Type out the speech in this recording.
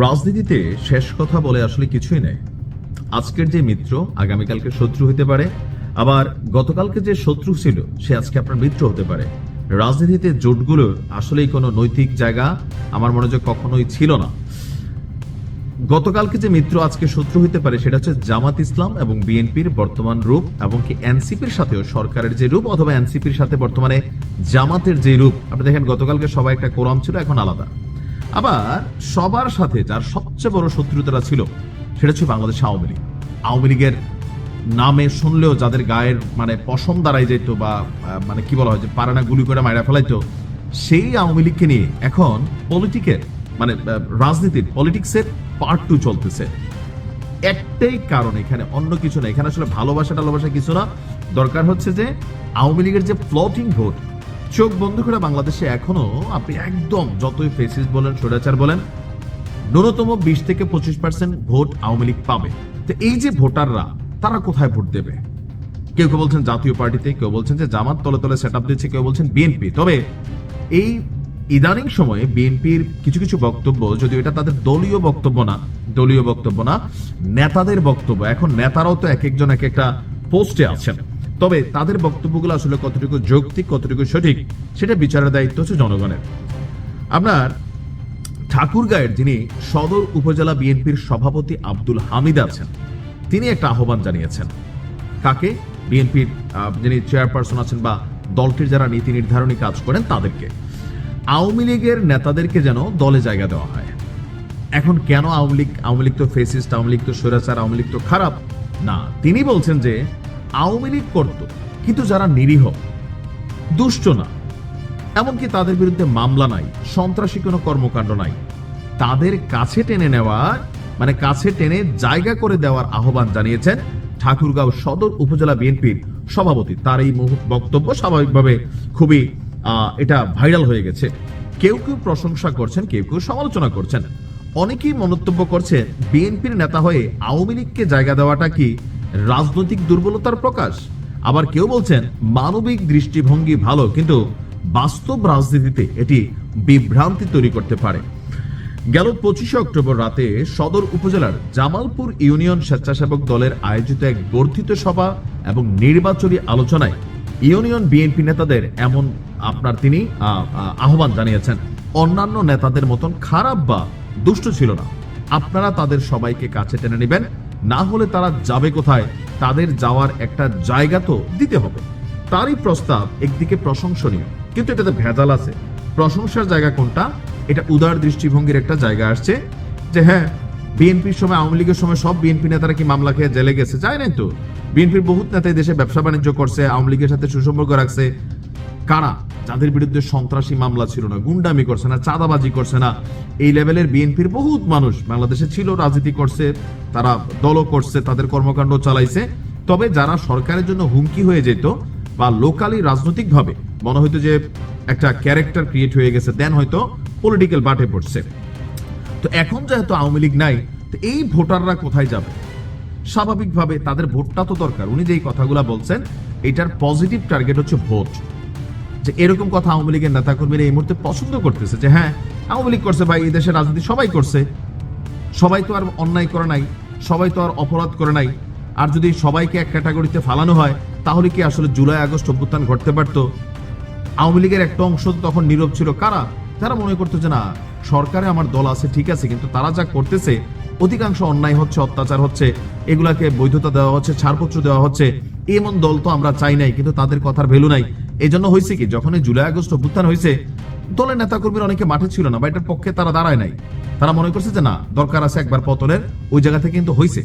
রাজনীতিতে শেষ কথা বলে আসলে কিছুই নেই। আজকের যে মিত্র আগামীকালকে শত্রু হতে পারে, আবার গতকালকে যে শত্রু ছিল, সে আজকে আপনার মিত্র হতে পারে। রাজনীতিতে জোটগুলোর আসলেই কোনো নৈতিক জায়গা আমার মনে হয় কখনোই ছিল না। গতকালকে যে মিত্র আজকে শত্রু হতে পারে, সেটা হচ্ছে জামাত ইসলাম এবং বিএনপির বর্তমান রূপ এবং কি এনসিপির সাথেও সরকারের যে রূপ অথবা এনসিপির সাথে বর্তমানে জামাতের যে রূপ। আপনি দেখেন, গতকালকে সবাই একটা কোরআন ছিল, এখন আলাদা। আবার সবার সাথে যার সবচেয়ে বড় শত্রুতারা ছিল, সেটা ছিল বাংলাদেশ আওয়ামী লীগ। আওয়ামী লীগের নামে শুনলেও যাদের গায়ের মানে পশম দাঁড়াই যেত বা মানে কি বলা হয় যে পারানা গুলি করে মায়েরা ফেলাইতো, সেই আওয়ামী লীগকে নিয়ে এখন পলিটিকের মানে রাজনীতির পলিটিক্সের পার্ট টু চলতেছে। একটাই কারণ এখানে, অন্য কিছু না। এখানে আসলে ভালোবাসা টালোবাসা কিছু না। দরকার হচ্ছে যে আওয়ামী লীগের যে ফ্লোটিং ভোট চোখ বন্ধ করে বাংলাদেশে এখনও আপনি একদম যতই ফেসিস বলেন, স্বৈরাচার বলেন, ন্যূনতম বিশ থেকে পঁচিশ পার্সেন্ট ভোট আওয়ামী লীগ পাবে। তো এই যে ভোটাররা, তারা কোথায় ভোট দেবে? কেউ কেউ বলছেন জাতীয় পার্টিতে, কেউ বলছেন যে জামাত তলে তলে সেট আপ দিচ্ছে, কেউ বলছেন বিএনপি। তবে এই ইদানিং সময়ে বিএনপির কিছু কিছু বক্তব্য, যদিও এটা তাদের দলীয় বক্তব্য না, দলীয় বক্তব্য না, নেতাদের বক্তব্য, এখন নেতারাও তো এক একজন এক একটা পোস্টে আছেন। তবে তাদের বক্তব্যগুলো আসলে কতটুকু যৌক্তিক, কতটুকু সঠিক, সেটা বিচারের দায়িত্ব হচ্ছে জনগণের। আপনার ঠাকুরগাঁয়ের যিনি সদর উপজেলা বিএনপির সভাপতি আব্দুল হামিদ আছেন, তিনি একটা আহ্বান জানিয়েছেন। কাকে? বিএনপির যিনি চেয়ারপারসন আছেন বা দলটির যারা নীতি নির্ধারণী কাজ করেন তাদেরকে। আওয়ামী লীগের নেতাদেরকে যেন দলে জায়গা দেওয়া হয়। এখন কেন আওয়ামী লীগ আওয়ামী লীগ তো ফেসিস্ট আওয়ামী লীগ তো স্বৈরাচার, আওয়ামী লীগ তো খারাপ? না, তিনি বলছেন যে আওয়ামী লীগ করত, কিন্তু যারা নিরীহ, দুষ্ট না। এমনকি তাদের বিরুদ্ধে মামলা নাই, সন্ত্রাসী কোনো কর্মকাণ্ড নাই। তাদের কাছে টেনে নেওয়া মানে কাছে টেনে জায়গা করে দেওয়ার আহ্বান জানিয়েছেন ঠাকুরগাঁও সদর উপজেলা বিএনপির সভাপতি। তার এই বক্তব্য স্বাভাবিকভাবে খুবই এটা ভাইরাল হয়ে গেছে। কেউ কেউ প্রশংসা করছেন, কেউ কেউ সমালোচনা করছেন। অনেকেই মন্তব্য করছেন, বিএনপির নেতা হয়ে আওয়ামী লীগকে জায়গা দেওয়াটা কি রাজনৈতিক দুর্বলতার প্রকাশ। আবার কেউ বলছেন মানবিক দৃষ্টিভঙ্গি ভালো কিন্তু বাস্তব রাজনীতিতে এটি বিভ্রান্তি তৈরি করতে পারে। গেল পঁচিশে অক্টোবর রাতে সদর উপজেলার জামালপুর ইউনিয়ন স্বেচ্ছাসেবক দলের আয়োজিত এক বর্ধিত সভা এবং নির্বাচনী আলোচনায় ইউনিয়ন বিএনপি নেতাদের এমন আপনার তিনি আহ, আহ, আহ্বান জানিয়েছেন। অন্যান্য নেতাদের মতন খারাপ বা দুষ্ট ছিল না। আপনারা তাদের সবাইকে কাছে টেনে নেবেন। না হলে তারা যাবে কোথায়? তাদের যাওয়ার একটা জায়গা তো দিতে হবে। তারই প্রস্তাব একদিকে প্রশংসনীয়, কিন্তু এটাতে ভেজাল আছে। প্রশংসার জায়গা কোনটা? এটা উদার দৃষ্টিভঙ্গির একটা জায়গা আসছে যে হ্যাঁ বিএনপির সময়, আওয়ামী লীগের সময় সব বিএনপি নেতারা কি মামলা খেয়ে জেলে গেছে? যায় নাই তো। বিএনপির বহুত নেতা দেশে ব্যবসা বাণিজ্য করছে, আওয়ামী লীগের সাথে সুসম্পর্ক রাখছে। কারা? যাদের বিরুদ্ধে সন্ত্রাসী মামলা ছিল না, গুন্ডামি করছে না, চাঁদাবাজি করছে না, এই লেভেলের বিএনপির বহুত মানুষ বাংলাদেশে ছিল, রাজনীতি করছে, তারা দলও করছে, তাদের কর্মকাণ্ড চালাইছে। তবে যারা সরকারের জন্য হুমকি হয়ে যেত বা লোকালি রাজনৈতিকভাবে, মনে হইতো যে একটা ক্যারেক্টার ক্রিয়েট হয়ে গেছে, দেন হয়তো পলিটিক্যাল বাটে পড়ছে। তো এখন যেহেতু আওয়ামী লীগ নাই, তো এই ভোটাররা কোথায় যাবে? স্বাভাবিকভাবে তাদের ভোটটা তো দরকার। উনি যেই কথাগুলো বলছেন, এটার পজিটিভ টার্গেট হচ্ছে ভোট। যে এরকম কথা আওয়ামী লীগের নেতাকর্মীরা এই মুহূর্তে পছন্দ করতেছে যে হ্যাঁ আওয়ামী লীগ করছে ভাই, এই দেশের রাজনীতি সবাই করছে। সবাই তো আর অন্যায় করে নাই, সবাই তো আর অপরাধ করে নাই। আর যদি সবাইকে এক ক্যাটাগরিতে ফালানো হয়, তাহলে কি আসলে জুলাই, আগস্ট অভ্যুত্থান ঘটতে পারতো? আওয়ামী লীগের একটা অংশ তখন নীরব ছিল কারা? তারা মনে করতো যে না, সরকারে আমার দল আছে, ঠিক আছে, কিন্তু তারা যা করতেছে, অধিকাংশ অন্যায় হচ্ছে, অত্যাচার হচ্ছে, এগুলাকে বৈধতা দেওয়া হচ্ছে, ছাড়পত্র দেওয়া হচ্ছে। এমন দল তো আমরা চাই নাই, কিন্তু তাদের কথার ভ্যালু নাই। এই জন্য হয়েছে কি যখন এই জুলাই আগস্ট অভ্যুত্থান হয়েছে, দলের নেতাকর্মীরা অনেকে মাঠে ছিল না, বা এটার পক্ষে তারা দাঁড়ায় নাই। তারা মনে করছে যে না, দরকার আছে একবার পতনের, ওই জায়গা থেকে কিন্তু হয়েছে।